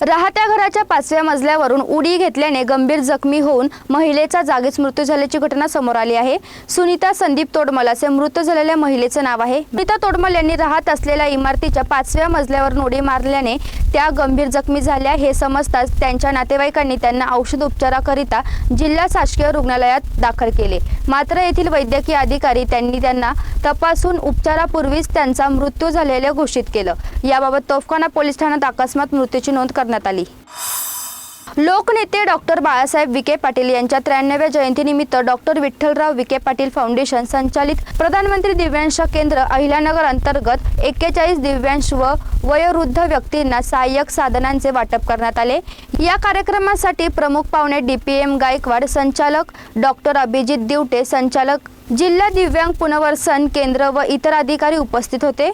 राहत्या घराच्या पाचव्या मजल्यावरून उडी घेतल्याने गंभीर जखमी होऊन महिलेचा जागीच मृत्यू झाल्याची घटना समोर आली आहे. सुनीता संदीप तोडमल असे मृत झालेल्या महिलेचं नाव आहे. सुनीता तोडमल यांनी राहत असलेल्या इमारतीच्या पाचव्या मजल्यावरून उडी मारल्याने त्या गंभीर जखमी झाल्या. हे समजताच त्यांच्या नातेवाईकांनी त्यांना औषध उपचाराकरिता जिल्हा शासकीय रुग्णालयात दाखल केले. मात्र येथील वैद्यकीय अधिकारी त्यांनी त्यांना तपासून उपचारापूर्वीच त्यांचा मृत्यू झालेले घोषित केलं. याबाबत तोफखाना पोलीस ठाण्यात अकस्मात मृत्यूची नोंद करण्यात आली. लोकनेते डॉक्टर बाळासाहेब विखे पाटील यांच्या त्र्याण्णव्या जयंतीनिमित्त डॉक्टर विठ्ठलराव विखे पाटील फाउंडेशन संचालित प्रधानमंत्री दिव्यांश केंद्र अहिल्यानगर अंतर्गत एक्केचाळीस दिव्यांश व वयोवृद्ध व्यक्तींना सहाय्यक साधनांचे वाटप करण्यात आले. या कार्यक्रमासाठी प्रमुख पाहुणे डीपीएम गायकवाड संचालक डॉक्टर अभिजित दिवटे संचालक जिल्हा दिव्यांग पुनर्वसन केंद्र व इतर अधिकारी उपस्थित होते.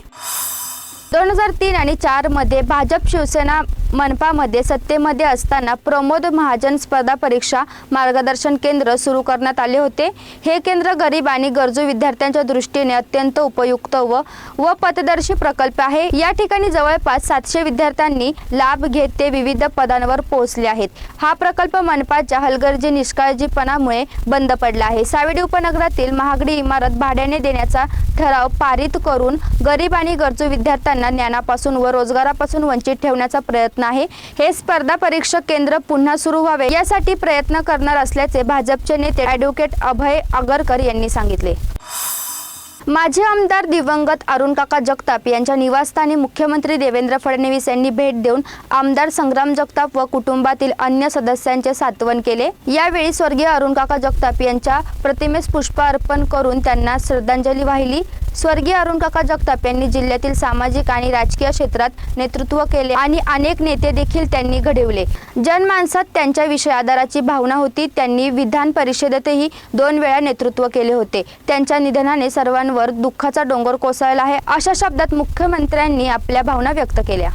दोन हजार तीन आणि चारमध्ये भाजप शिवसेना मनपामध्ये सत्तेमध्ये असताना प्रमोद महाजन स्पर्धा परीक्षा मार्गदर्शन केंद्र सुरू करण्यात आले होते. हे केंद्र गरीब आणि गरजू विद्यार्थ्यांच्या दृष्टीने अत्यंत उपयुक्त व व पथदर्शी प्रकल्प आहे. या ठिकाणी जवळपास सातशे विद्यार्थ्यांनी लाभ घेत ते विविध पदांवर पोहोचले आहेत. हा प्रकल्प मनपाच्या हलगर्जी निष्काळजीपणामुळे बंद पडला आहे. सावेडी उपनगरातील महागडी इमारत भाड्याने देण्याचा ठराव पारित करून गरीब आणि गरजू विद्यार्थ्यांना ज्ञानापासून व रोजगारापासून वंचित ठेवण्याचा प्रयत्न नाही. हे स्पर्धा परीक्षा केंद्र पुन्हा सुरू व्हावे यासाठी प्रयत्न करणार असल्याचे भाजपचे नेते ॲडव्होकेट अभय आगरकर यांनी सांगितले. माजी आमदार दिवंगत अरुणकाका जगताप यांच्या निवासस्थानी मुख्यमंत्री देवेंद्र फडणवीस यांनी भेट देऊन आमदार संग्राम जगताप व कुटुंबातील अन्य सदस्यांचे सात्वन केले. यावेळी स्वर्गीय अरुणकाका जगताप यांच्या प्रतिमेस पुष्प अर्पण करून त्यांना श्रद्धांजली वाहिली. स्वर्गीय अरुण काका जगताप यांनी जिल्ह्यातील सामाजिक आणि राजकीय क्षेत्रात नेतृत्व केले आणि अनेक नेते देखील त्यांनी घडवले. जनमानसात त्यांच्याविषयी आदराची भावना होती. त्यांनी विधान परिषदेतही दोन वेळा नेतृत्व केले होते. त्यांच्या निधनाने सर्वांवर दुःखाचा डोंगर कोसळला आहे. अशा शब्दात मुख्यमंत्र्यांनी आपल्या भावना व्यक्त केल्या.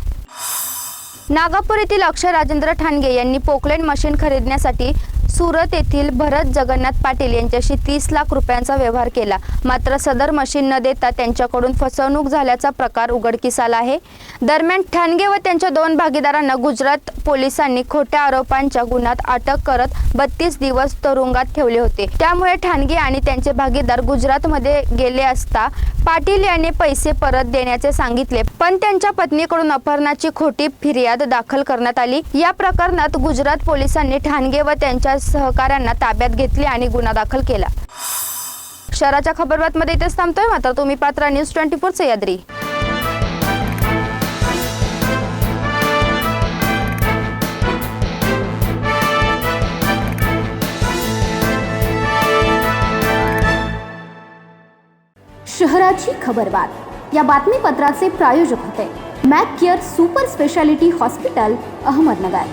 नागपूर येथील अक्षय राजेंद्र ठाणगे यांनी पोकलेन मशीन खरेदण्यासाठी सुरत येथील भरत जगन्नाथ पाटील यांच्याशी तीस लाख रुपयांचा व्यवहार केला. मात्र सदर मशीन न देता त्यांच्याकडून फसवणूक झाल्याचा प्रकार उघडकीस आला आहे. दरम्यान ठाणगे व त्यांच्या दोन भागीदारांना गुजरात पोलिसांनी खोट्या आरोपांच्या गुन्ह्यात अटक करत बत्तीस दिवस तुरुंगात ठेवले होते. त्यामुळे ठाणगे आणि त्यांचे भागीदार गुजरातमध्ये गेले असता पाटील यांनी पैसे परत देण्याचे सांगितले. पण त्यांच्या पत्नीकडून अपहरणाची खोटी फिर्याद दाखल करण्यात आली. या प्रकरणात गुजरात पोलिसांनी ठाणगे व त्यांच्या सहकाऱ्यांना ताब्यात घेतले आणि गुन्हा दाखल केला. शहराच्या खबरबातमध्ये इथेच थांबतोय. मात्र तुम्ही पात्रा न्यूज ट्वेंटी फोर सह्याद्री शहराची खबरबात या बातमीपत्राचे प्रायोजक होते. Mac Care Super Speciality Hospital Ahmednagar.